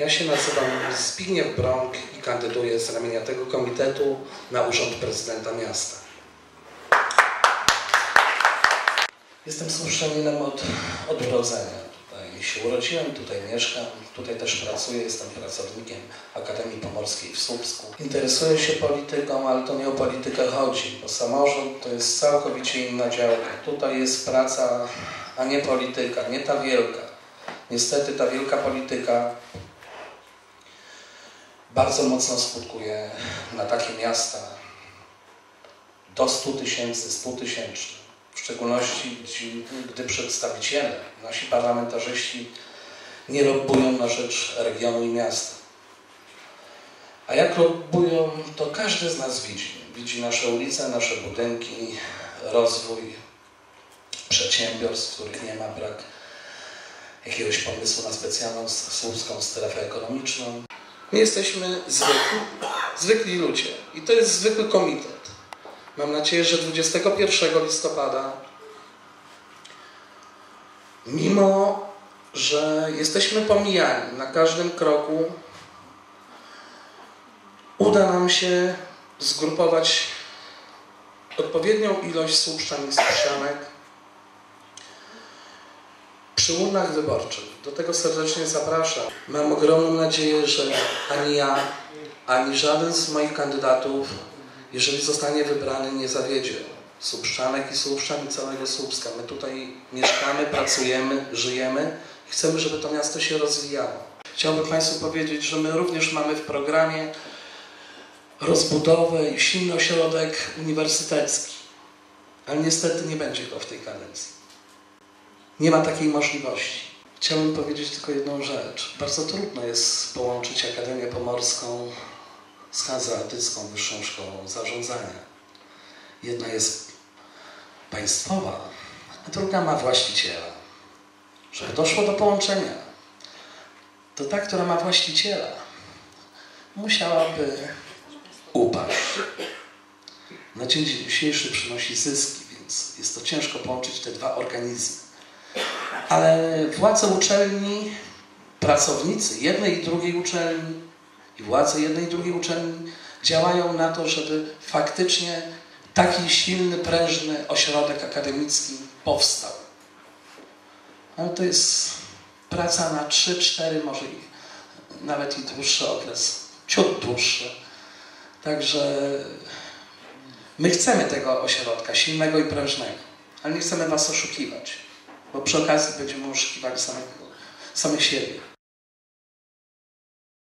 Ja się nazywam Zbigniew Brąk i kandyduję z ramienia tego komitetu na urząd prezydenta miasta. Jestem słyszaninem od, od urodzenia. Tutaj się urodziłem, tutaj mieszkam, tutaj też pracuję, jestem pracownikiem Akademii Pomorskiej w Słupsku. Interesuję się polityką, ale to nie o politykę chodzi, bo samorząd to jest całkowicie inna działka. Tutaj jest praca, a nie polityka, nie ta wielka. Niestety ta wielka polityka bardzo mocno skutkuje na takie miasta do 100 tysięcy, 100 tysięcznych. W szczególności, gdy przedstawiciele, nasi parlamentarzyści nie lobbują na rzecz regionu i miasta. A jak lobbują, to każdy z nas widzi. Widzi nasze ulice, nasze budynki, rozwój przedsiębiorstw, których nie ma, brak jakiegoś pomysłu na specjalną słupską strefę ekonomiczną. My jesteśmy zwykli, zwykli ludzie i to jest zwykły komitet. Mam nadzieję, że 21 listopada, mimo że jesteśmy pomijani na każdym kroku, uda nam się zgrupować odpowiednią ilość słupszczan i słupszczanek przy urnach wyborczych. Do tego serdecznie zapraszam. Mam ogromną nadzieję, że ani ja, ani żaden z moich kandydatów, jeżeli zostanie wybrany, nie zawiedzie Słupszczanek i Słupszczan i całego Słupska. My tutaj mieszkamy, pracujemy, żyjemy i chcemy, żeby to miasto się rozwijało. Chciałbym Państwu powiedzieć, że my również mamy w programie rozbudowę i silny ośrodek uniwersytecki. Ale niestety nie będzie go w tej kadencji. Nie ma takiej możliwości. Chciałbym powiedzieć tylko jedną rzecz. Bardzo trudno jest połączyć Akademię Pomorską z Hanzeatycką Wyższą Szkołą Zarządzania. Jedna jest państwowa, a druga ma właściciela. Żeby doszło do połączenia, to ta, która ma właściciela, musiałaby upaść. Na dzień dzisiejszy przynosi zyski, więc jest to ciężko połączyć te dwa organizmy ale władze uczelni, pracownicy jednej i drugiej uczelni i władze jednej i drugiej uczelni działają na to, żeby faktycznie taki silny, prężny ośrodek akademicki powstał. Ale to jest praca na 3-4, może i nawet i dłuższy okres, ciut dłuższy. Także my chcemy tego ośrodka silnego i prężnego, ale nie chcemy Was oszukiwać bo przy okazji będziemy oszukiwali samych, samych siebie.